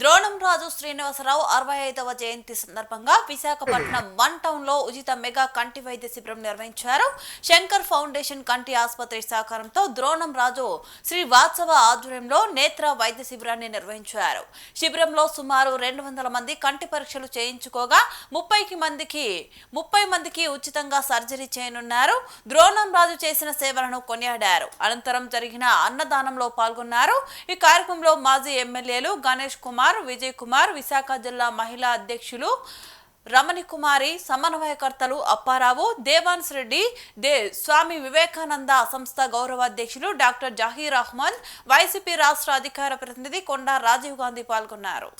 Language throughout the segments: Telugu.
ద్రోణం రాజు శ్రీనివాసరావు అరవై ఐదవ జయంతి సందర్భంగా విశాఖపట్నం వన్ టౌన్లో ఉచిత మెగా కంటి వైద్య శిబిరం నిర్వహించారు. శంకర్ ఫౌండేషన్ కంటి ఆసుపత్రి సహకారంతో ద్రోణం రాజు శ్రీ వాత్సవ ఆధ్వర్యంలో నేత్ర వైద్య శిబిరాన్ని నిర్వహించారు. శిబిరంలో సుమారు రెండు వందల మంది కంటి పరీక్షలు చేయించుకోగా ముప్పైకి మందికి ముప్పై మందికి ఉచితంగా సర్జరీ చేయనున్నారు. ద్రోణం రాజు చేసిన సేవలను కొనియాడారు. అనంతరం జరిగిన అన్నదానంలో పాల్గొన్నారు. ఈ కార్యక్రమంలో మాజీ ఎమ్మెల్యేలు గణేష్ కుమార్ కుమార్ విజయ్ కుమార్ విశాఖ జిల్లా మహిళా అధ్యక్షులు రమణి కుమారి సమన్వయకర్తలు అప్పారావు దేవాన్స్ రెడ్డి దే స్వామి వివేకానంద సంస్థ గౌరవాధ్యక్షులు డాక్టర్ జహీర్ అహ్మద్ వైసీపీ రాష్ట్ర అధికార ప్రతినిధి కొండా రాజీవ్ గాంధీ పాల్గొన్నారు.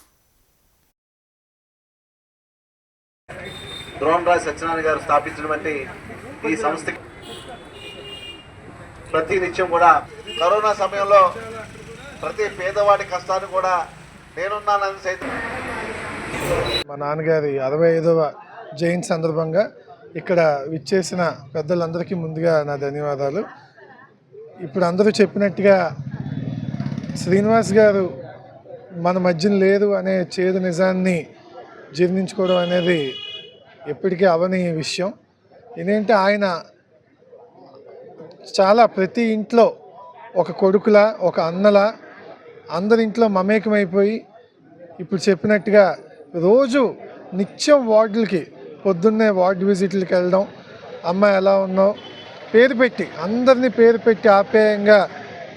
ద్రోణరాజ్ సత్యనారాయణ గారు స్థాపించినటువంటి ఈ సంస్థకి ప్రతి నిత్యం కూడా కరోనా సమయంలో ప్రతి పేదవాడి కష్టాన్ని కూడా నేనున్నానని సైతం. మా నాన్నగారి అరవై ఐదవ జయంతి సందర్భంగా ఇక్కడ విచ్చేసిన పెద్దలందరికీ ముందుగా నా ధన్యవాదాలు. ఇప్పుడు అందరూ చెప్పినట్టుగా శ్రీనివాస్ గారు మన మధ్యన లేరు అనే చేదు నిజాన్ని జీర్ణించుకోవడం అనేది ఎప్పటికీ అవని విషయం. ఏంటంటే ఆయన చాలా ప్రతి ఇంట్లో ఒక కొడుకులా ఒక అన్నలా అందరి ఇంట్లో మమేకమైపోయి ఇప్పుడు చెప్పినట్టుగా రోజు నిత్యం వార్డులకి పొద్దున్నే వార్డు విజిట్లకి వెళ్ళడం అమ్మ ఎలా ఉన్నావు? పేరు పెట్టి అందరినీ పేరు పెట్టి ఆప్యాయంగా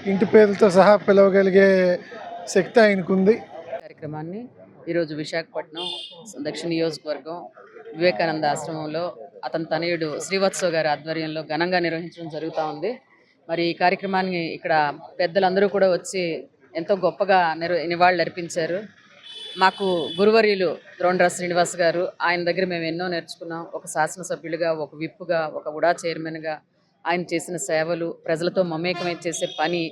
ఇంటి పేరుతో సహా పిలవగలిగే శక్తి ఆయనకుంది. కార్యక్రమాన్ని ఈరోజు విశాఖపట్నం దక్షిణ నియోజకవర్గం వివేకానంద ఆశ్రమంలో అతని తనయుడు శ్రీవత్సవ్ గారి ఆధ్వర్యంలో ఘనంగా నిర్వహించడం జరుగుతూ ఉంది. మరి ఈ కార్యక్రమాన్ని ఇక్కడ పెద్దలందరూ కూడా వచ్చి ఎంతో గొప్పగా నిర్ నివాళులు అర్పించారు మాకు గురువర్యులు ద్రోణరాజ్ శ్రీనివాస్ గారు ఆయన దగ్గర మేము ఎన్నో నేర్చుకున్నాం. ఒక శాసనసభ్యులుగా ఒక విప్పుగా ఒక ఉడా చైర్మన్గా ఆయన చేసిన సేవలు ప్రజలతో మమేకమై చేసే పని.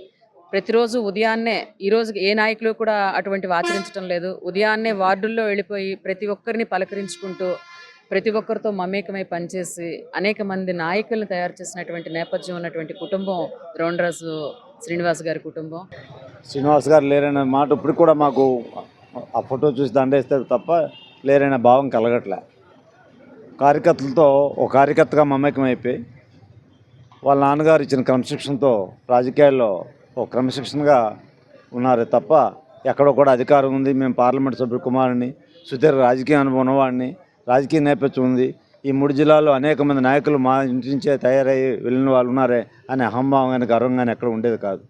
ప్రతిరోజు ఉదయాన్నే ఈరోజు ఏ నాయకులు కూడా అటువంటివి ఆచరించడం లేదు. ఉదయాన్నే వార్డుల్లో వెళ్ళిపోయి ప్రతి ఒక్కరిని పలకరించుకుంటూ ప్రతి ఒక్కరితో మమేకమై పనిచేసి అనేక మంది నాయకులను తయారు చేసినటువంటి నేపథ్యం ఉన్నటువంటి కుటుంబం ద్రోణరాజు శ్రీనివాస్ గారి కుటుంబం. శ్రీనివాస్ గారు లేరనే మాట ఇప్పుడు కూడా మాకు ఆ ఫోటో చూసి దండేస్తే తప్ప లేరనే భావం కలగట్లే. కార్యకర్తలతో ఒక కార్యకర్తగా మమేకం అయిపోయి వాళ్ళ నాన్నగారు ఇచ్చిన క్రమశిక్షణతో రాజకీయాల్లో ఒక క్రమశిక్షణగా ఉన్నారే తప్ప ఎక్కడో కూడా అధికారం ఉంది. మేము పార్లమెంట్ సభ్యుడు కుమారుని సుదీర్ఘ రాజకీయ అనుభవం ఉన్నవాడిని రాజకీయ నేపథ్యం ఉంది. ఈ మూడు జిల్లాల్లో అనేక మంది నాయకులు మా ఇంటి నుంచే తయారయ్యి వెళ్ళిన వాళ్ళు ఉన్నారే అనే అహంభావం కానీ గర్వం కానీ ఎక్కడ ఉండేది కాదు.